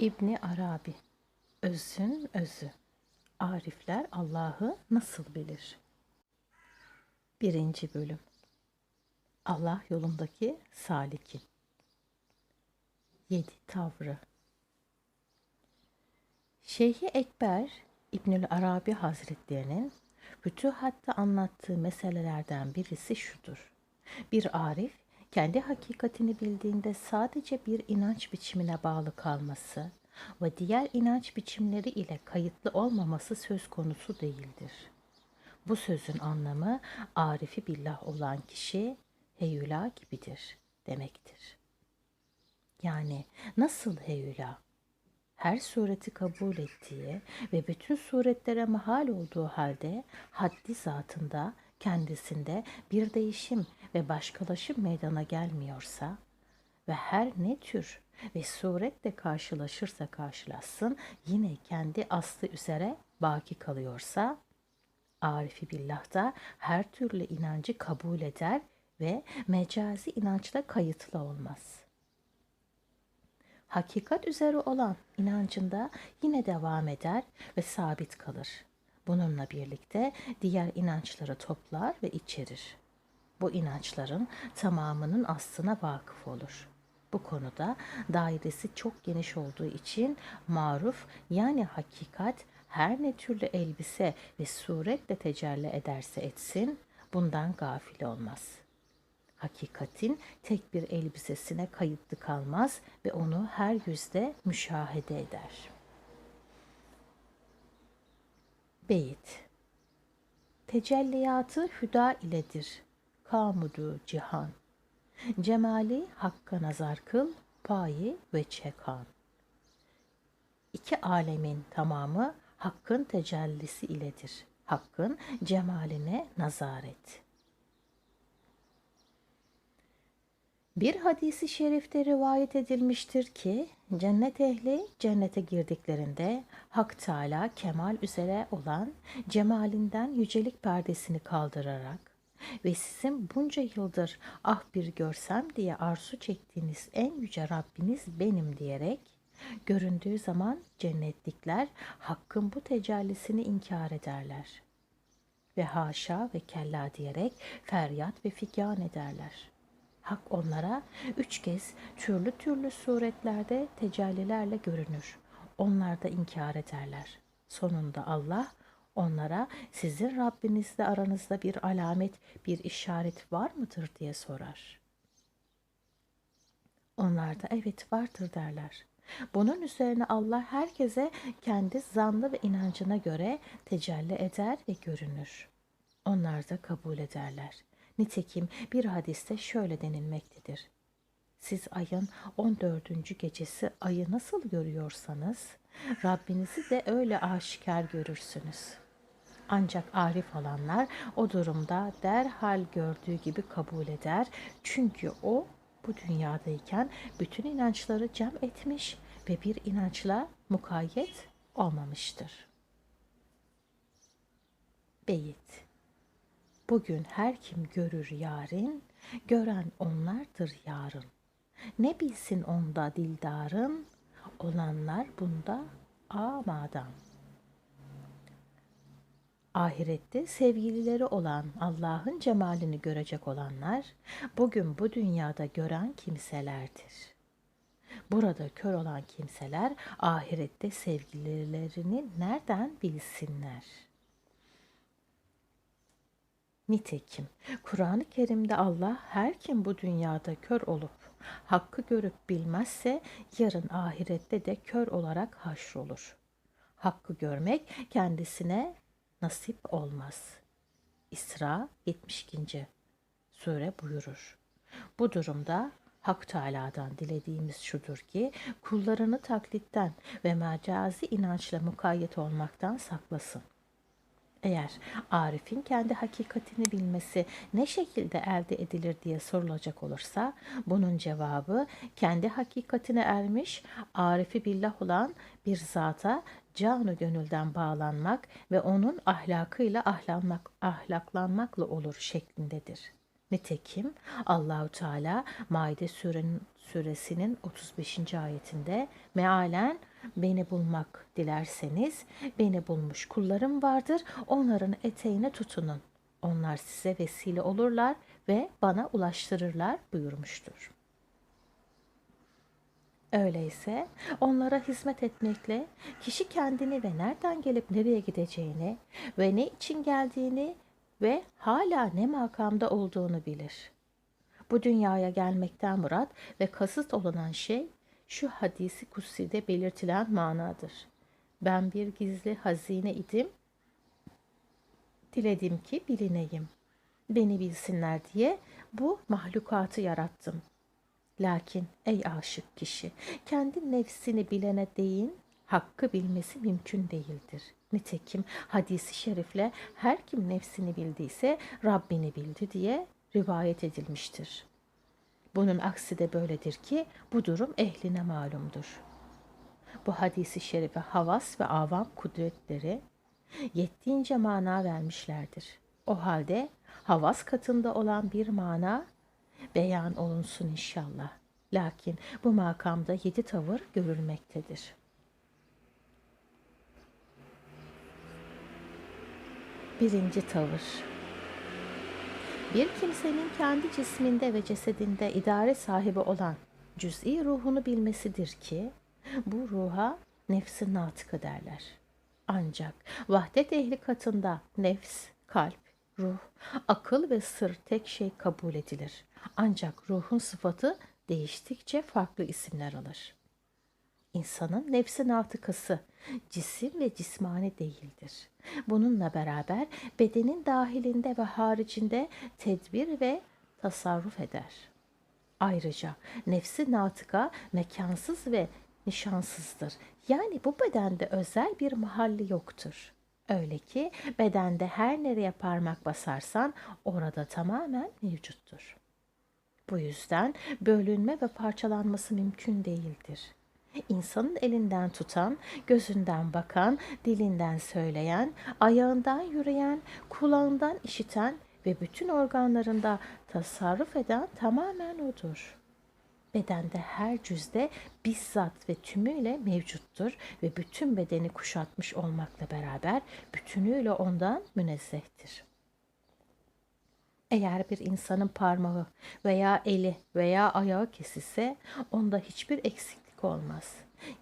İbni Arabi. Özün özü. Arifler Allah'ı nasıl bilir? Birinci bölüm. Allah yolundaki salikin. Yedi tavrı. Şeyhi Ekber İbnül Arabi Hazretlerinin Fütühat'ta anlattığı meselelerden birisi şudur. Bir arif kendi hakikatini bildiğinde sadece bir inanç biçimine bağlı kalması ve diğer inanç biçimleri ile kayıtlı olmaması söz konusu değildir. Bu sözün anlamı arifi billah olan kişi heyula gibidir demektir. Yani nasıl heyula? Her sureti kabul ettiği ve bütün suretlere mahal olduğu halde haddi zatında kendisinde bir değişim ve başkalaşım meydana gelmiyorsa ve her ne tür ve suretle karşılaşırsa karşılaşsın yine kendi aslı üzere baki kalıyorsa Arifi billah da her türlü inancı kabul eder ve mecazi inançla kayıtlı olmaz. Hakikat üzere olan inancında yine devam eder ve sabit kalır. Bununla birlikte diğer inançları toplar ve içerir. Bu inançların tamamının aslına vakıf olur. Bu konuda dairesi çok geniş olduğu için maruf yani hakikat her ne türlü elbise ve suretle tecelli ederse etsin bundan gafil olmaz. Hakikatin tek bir elbisesine kayıtlı kalmaz ve onu her yüzde müşahede eder.'' Beyit Tecelliyatı hüda iledir. Kamudu cihan. Cemali hakka nazar kıl, payi ve çekan. İki alemin tamamı hakkın tecellisi iledir. Hakkın cemaline nazar et.'' Bir hadisi şerifte rivayet edilmiştir ki cennet ehli cennete girdiklerinde Hak Teala kemal üzere olan cemalinden yücelik perdesini kaldırarak ve sizin bunca yıldır ah bir görsem diye arzu çektiğiniz en yüce Rabbiniz benim diyerek göründüğü zaman cennetlikler hakkın bu tecellisini inkar ederler. Ve haşa ve kella diyerek feryat ve figan ederler.'' Hak onlara üç kez türlü türlü suretlerde tecellilerle görünür. Onlar da inkar ederler. Sonunda Allah onlara sizin Rabbinizle aranızda bir alamet, bir işaret var mıdır diye sorar. Onlar da evet vardır derler. Bunun üzerine Allah herkese kendi zanlı ve inancına göre tecelli eder ve görünür. Onlar da kabul ederler. Nitekim bir hadiste şöyle denilmektedir. Siz ayın 14. gecesi ayı nasıl görüyorsanız Rabbinizi de öyle aşikar görürsünüz. Ancak arif olanlar o durumda derhal gördüğü gibi kabul eder. Çünkü o bu dünyadayken bütün inançları cem etmiş ve bir inançla mukayyet olmamıştır. Beyit Bugün her kim görür yarın, gören onlardır yarın. Ne bilsin onda dildarın, olanlar bunda amadan. Ahirette sevgilileri olan Allah'ın cemalini görecek olanlar, bugün bu dünyada gören kimselerdir. Burada kör olan kimseler ahirette sevgililerini nereden bilsinler?'' Nitekim Kur'an-ı Kerim'de Allah her kim bu dünyada kör olup hakkı görüp bilmezse yarın ahirette de kör olarak haşrolur. Hakkı görmek kendisine nasip olmaz. İsra 72. sure buyurur. Bu durumda Hak Teala'dan dilediğimiz şudur ki kullarını taklitten ve mecazi inançla mukayyet olmaktan saklasın. Eğer Arif'in kendi hakikatini bilmesi ne şekilde elde edilir diye sorulacak olursa bunun cevabı kendi hakikatine ermiş Arif'i billah olan bir zata canı gönülden bağlanmak ve onun ahlakıyla ahlanmak, ahlaklanmakla olur şeklindedir. Nitekim Allahu Teala Maide surenin, suresinin 35. ayetinde mealen beni bulmak dilerseniz beni bulmuş kullarım vardır. Onların eteğine tutunun. Onlar size vesile olurlar ve bana ulaştırırlar buyurmuştur. Öyleyse onlara hizmet etmekle kişi kendini ve nereden gelip nereye gideceğini ve ne için geldiğini ve hala ne makamda olduğunu bilir. Bu dünyaya gelmekten murat ve kasıt olunan şey şu hadisi kutside belirtilen manadır. Ben bir gizli hazine idim, diledim ki bilineyim. Beni bilsinler diye bu mahlukatı yarattım. Lakin ey aşık kişi, kendi nefsini bilene değin, hakkı bilmesi mümkün değildir. Nitekim hadisi şerifle her kim nefsini bildiyse Rabbini bildi diye rivayet edilmiştir. Bunun aksi de böyledir ki bu durum ehline malumdur. Bu hadisi şerife havas ve avam kudretleri yettiğince mana vermişlerdir. O halde havas katında olan bir mana beyan olunsun inşallah. Lakin bu makamda yedi tavır görülmektedir. Birinci tavır Bir kimsenin kendi cisminde ve cesedinde idare sahibi olan cüz'i ruhunu bilmesidir ki bu ruha nefsi natıkı derler. Ancak vahdet ehli katında nefs, kalp, ruh, akıl ve sır tek şey kabul edilir. Ancak ruhun sıfatı değiştikçe farklı isimler alır. İnsanın nefsi natıkası cisim ve cismani değildir. Bununla beraber bedenin dahilinde ve haricinde tedbir ve tasarruf eder. Ayrıca nefsi natıka mekansız ve nişansızdır. Yani bu bedende özel bir mahalli yoktur. Öyle ki bedende her nereye parmak basarsan orada tamamen mevcuttur. Bu yüzden bölünme ve parçalanması mümkün değildir. İnsanın elinden tutan, gözünden bakan, dilinden söyleyen, ayağından yürüyen, kulağından işiten ve bütün organlarında tasarruf eden tamamen odur. Bedende her cüzde bizzat ve tümüyle mevcuttur ve bütün bedeni kuşatmış olmakla beraber bütünüyle ondan münezzehtir. Eğer bir insanın parmağı veya eli veya ayağı kesilse onda hiçbir eksiklik olmaz.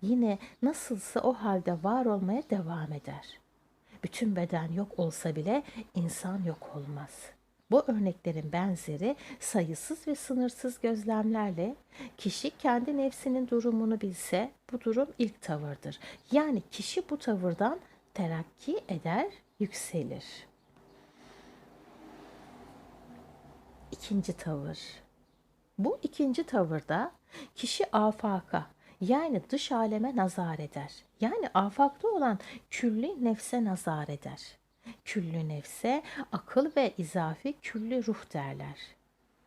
Yine nasılsa o halde var olmaya devam eder. Bütün beden yok olsa bile insan yok olmaz.'' Bu örneklerin benzeri sayısız ve sınırsız gözlemlerle kişi kendi nefsinin durumunu bilse bu durum ilk tavırdır. Yani kişi bu tavırdan terakki eder, yükselir. İkinci tavır. Bu ikinci tavırda kişi afaka yani dış aleme nazar eder. Yani afakta olan külli nefse nazar eder. Küllü nefse akıl ve izafi küllü ruh derler.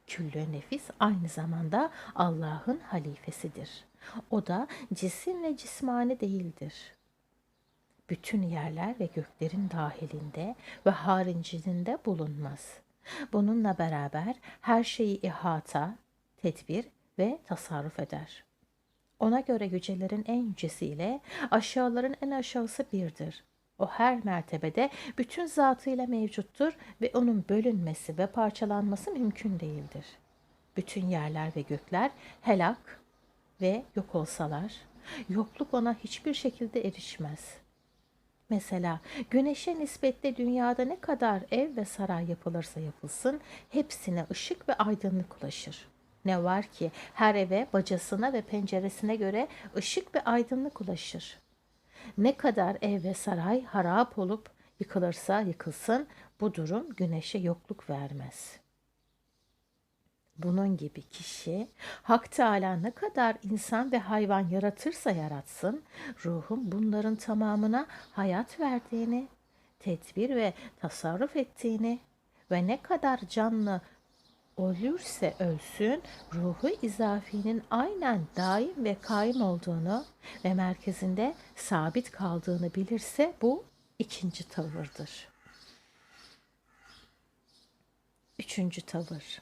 Küllü nefis aynı zamanda Allah'ın halifesidir. O da cisim ve cismani değildir. Bütün yerler ve göklerin dahilinde ve harincinde bulunmaz. Bununla beraber her şeyi ihata, tedbir ve tasarruf eder. Ona göre yücelerin en yücesiyle aşağıların en aşağısı birdir. O her mertebede bütün zatıyla mevcuttur ve onun bölünmesi ve parçalanması mümkün değildir. Bütün yerler ve gökler helak ve yok olsalar, yokluk ona hiçbir şekilde erişmez. Mesela güneşe nispetle dünyada ne kadar ev ve saray yapılırsa yapılsın, hepsine ışık ve aydınlık ulaşır. Ne var ki her eve bacasına ve penceresine göre ışık ve aydınlık ulaşır. Ne kadar ev ve saray harap olup yıkılırsa yıkılsın bu durum güneşe yokluk vermez. Bunun gibi kişi Hak Teala ne kadar insan ve hayvan yaratırsa yaratsın, ruhun bunların tamamına hayat verdiğini, tedbir ve tasarruf ettiğini ve ne kadar canlı ölürse ölsün ruhu izafinin aynen daim ve kaim olduğunu ve merkezinde sabit kaldığını bilirse bu ikinci tavırdır. Üçüncü tavır.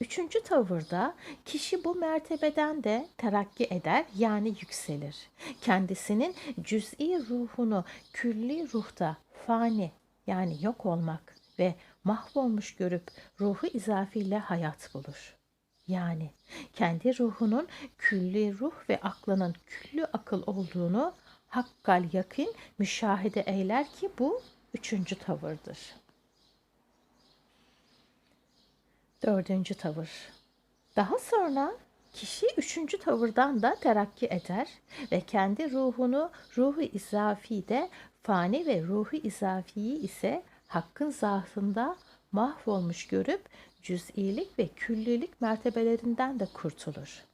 Üçüncü tavırda kişi bu mertebeden de terakki eder yani yükselir. Kendisinin cüz'i ruhunu külli ruhta fani yani yok olmak ve mahvolmuş görüp ruhu izafiyle hayat bulur. Yani kendi ruhunun külli ruh ve aklının küllü akıl olduğunu hakkal yakın müşahede eyler ki bu üçüncü tavırdır. Dördüncü tavır. Daha sonra kişi üçüncü tavırdan da terakki eder ve kendi ruhunu ruhu izafi de fani ve ruhu izafiyi ise hakkın zatında mahvolmuş görüp cüz'ilik ve küllilik mertebelerinden de kurtulur.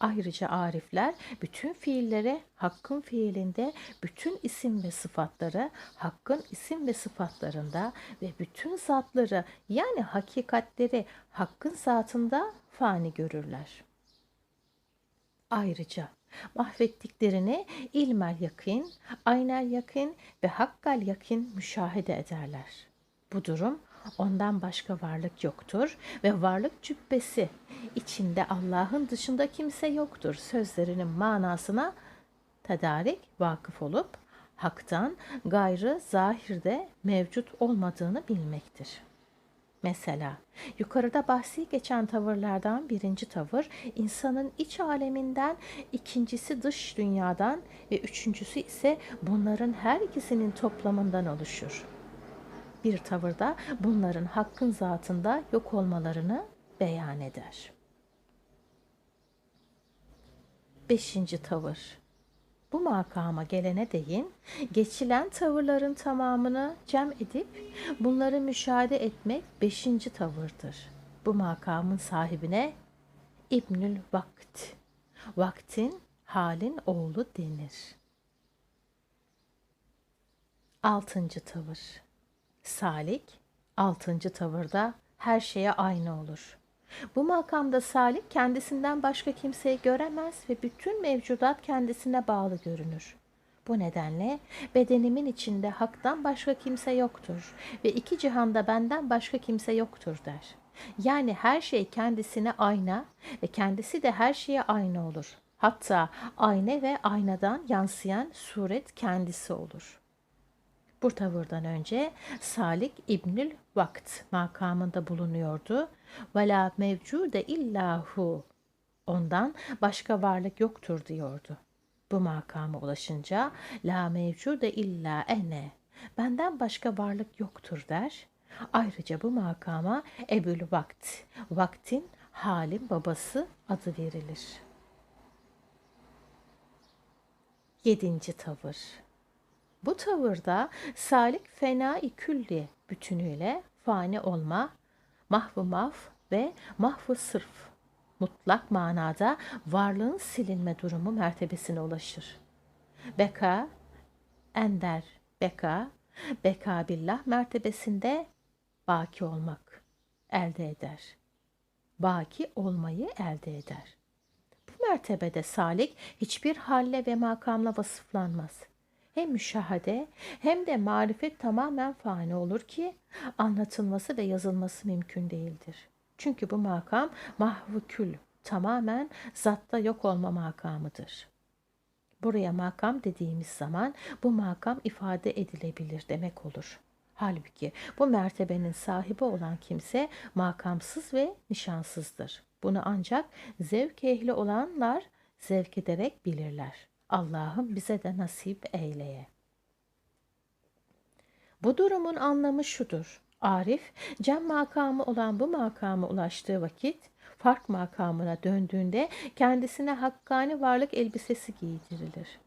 Ayrıca arifler bütün fiillere hakkın fiilinde, bütün isim ve sıfatları hakkın isim ve sıfatlarında ve bütün zatları yani hakikatleri hakkın zatında fani görürler. Ayrıca mahvettiklerini ilmel yakın, aynel yakın ve hakkal yakın müşahede ederler. Bu durum ondan başka varlık yoktur ve varlık cübbesi içinde Allah'ın dışında kimse yoktur sözlerinin manasına tedarik vakıf olup haktan gayrı zahirde mevcut olmadığını bilmektir. Mesela yukarıda bahsi geçen tavırlardan birinci tavır insanın iç aleminden, ikincisi dış dünyadan ve üçüncüsü ise bunların her ikisinin toplamından oluşur. Bir tavırda bunların hakkın zatında yok olmalarını beyan eder. Beşinci tavır. Bu makama gelene değin geçilen tavırların tamamını cem edip bunları müşahede etmek beşinci tavırdır. Bu makamın sahibine İbnül Vakt, vaktin halin oğlu denir. Altıncı tavır. Salik, altıncı tavırda her şeye aynı olur. Bu makamda Salik kendisinden başka kimseyi göremez ve bütün mevcudat kendisine bağlı görünür. Bu nedenle bedenimin içinde haktan başka kimse yoktur ve iki cihanda benden başka kimse yoktur der. Yani her şey kendisine ayna ve kendisi de her şeye aynı olur. Hatta ayna ve aynadan yansıyan suret kendisi olur.'' Bu tavırdan önce Salik İbnül Vakt makamında bulunuyordu. Vela mevcude illahu. Ondan başka varlık yoktur diyordu. Bu makama ulaşınca la mevcude illa ene. Benden başka varlık yoktur der. Ayrıca bu makama Ebül Vakt, vaktin halin babası adı verilir. Yedinci tavır bu tavırda salik fena-i külli bütünüyle fani olma, mahvu maf ve mahvu sırf mutlak manada varlığın silinme durumu mertebesine ulaşır. Beka, ender, beka, beka billah mertebesinde baki olmak elde eder. Baki olmayı elde eder. Bu mertebede salik hiçbir halle ve makamla vasıflanmaz hem müşahede hem de marifet tamamen fani olur ki anlatılması ve yazılması mümkün değildir. Çünkü bu makam mahvu kül, tamamen zatta yok olma makamıdır. Buraya makam dediğimiz zaman bu makam ifade edilebilir demek olur. Halbuki bu mertebenin sahibi olan kimse makamsız ve nişansızdır. Bunu ancak zevk ehli olanlar zevk ederek bilirler. Allah'ım bize de nasip eyleye. Bu durumun anlamı şudur. Arif, cem makamı olan bu makama ulaştığı vakit, fark makamına döndüğünde kendisine hakkani varlık elbisesi giydirilir.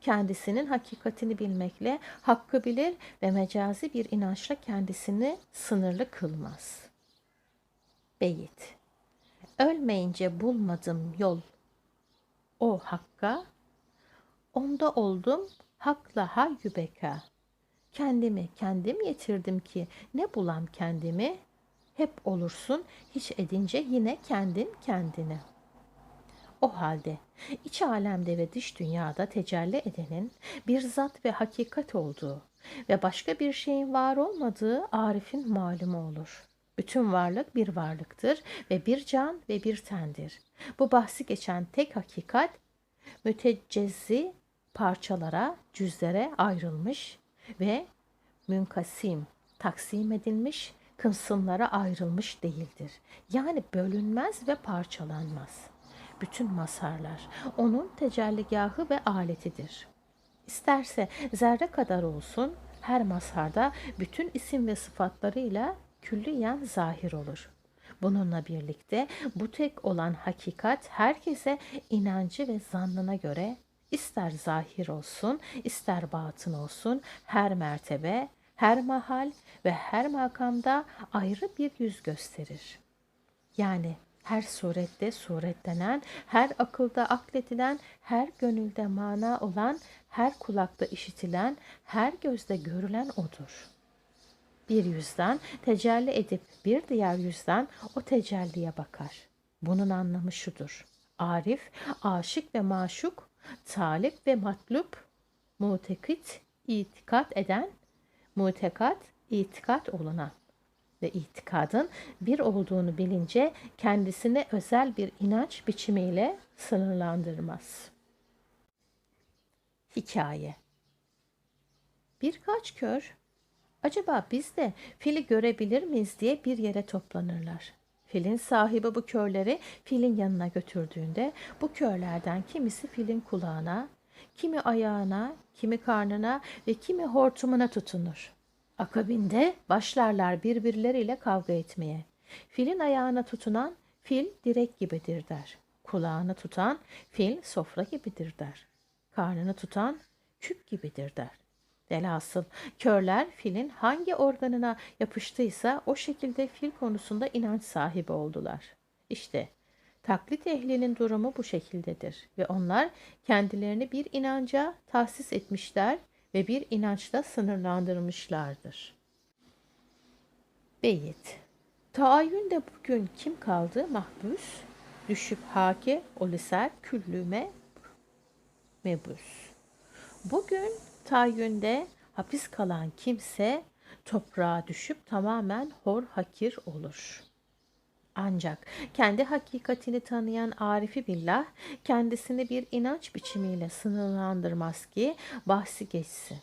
Kendisinin hakikatini bilmekle hakkı bilir ve mecazi bir inançla kendisini sınırlı kılmaz. Beyit Ölmeyince bulmadım yol o hakka Onda oldum hakla hayyü beka. Kendimi kendim yetirdim ki ne bulam kendimi. Hep olursun hiç edince yine kendin kendini. O halde iç alemde ve dış dünyada tecelli edenin bir zat ve hakikat olduğu ve başka bir şeyin var olmadığı Arif'in malumu olur. Bütün varlık bir varlıktır ve bir can ve bir tendir. Bu bahsi geçen tek hakikat müteccezzi parçalara, cüzlere ayrılmış ve münkasim, taksim edilmiş kısımlara ayrılmış değildir. Yani bölünmez ve parçalanmaz. Bütün mazharlar onun tecelligahı ve aletidir. İsterse zerre kadar olsun her mazharda bütün isim ve sıfatlarıyla külliyen zahir olur. Bununla birlikte bu tek olan hakikat herkese inancı ve zannına göre ister zahir olsun, ister batın olsun her mertebe, her mahal ve her makamda ayrı bir yüz gösterir. Yani her surette suretlenen, her akılda akledilen, her gönülde mana olan, her kulakta işitilen, her gözde görülen odur. Bir yüzden tecelli edip bir diğer yüzden o tecelliye bakar. Bunun anlamı şudur. Arif, aşık ve maşuk, talip ve matlup, mutekit, itikat eden, mutekat, itikat olunan ve itikadın bir olduğunu bilince kendisine özel bir inanç biçimiyle sınırlandırmaz. Hikaye Birkaç kör, acaba biz de fili görebilir miyiz diye bir yere toplanırlar. Filin sahibi bu körleri filin yanına götürdüğünde bu körlerden kimisi filin kulağına, kimi ayağına, kimi karnına ve kimi hortumuna tutunur. Akabinde başlarlar birbirleriyle kavga etmeye. Filin ayağına tutunan fil direk gibidir der. Kulağını tutan fil sofra gibidir der. Karnını tutan küp gibidir der. Velhasıl körler filin hangi organına yapıştıysa o şekilde fil konusunda inanç sahibi oldular. İşte taklit ehlinin durumu bu şekildedir ve onlar kendilerini bir inanca tahsis etmişler ve bir inançla sınırlandırmışlardır. Beyit Taayyünde bugün kim kaldı mahbus? Düşüp hake oliser küllüme mebus. Bugün tayyünde hapis kalan kimse toprağa düşüp tamamen hor hakir olur.'' Ancak kendi hakikatini tanıyan Arifi Billah kendisini bir inanç biçimiyle sınırlandırmaz ki bahsi geçsin.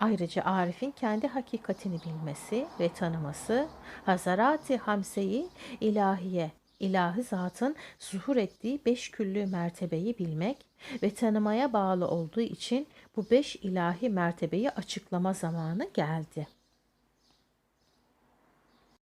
Ayrıca Arif'in kendi hakikatini bilmesi ve tanıması Hazarati Hamse'yi ilahiye, ilahi zatın zuhur ettiği beş küllü mertebeyi bilmek ve tanımaya bağlı olduğu için bu beş ilahi mertebeyi açıklama zamanı geldi.''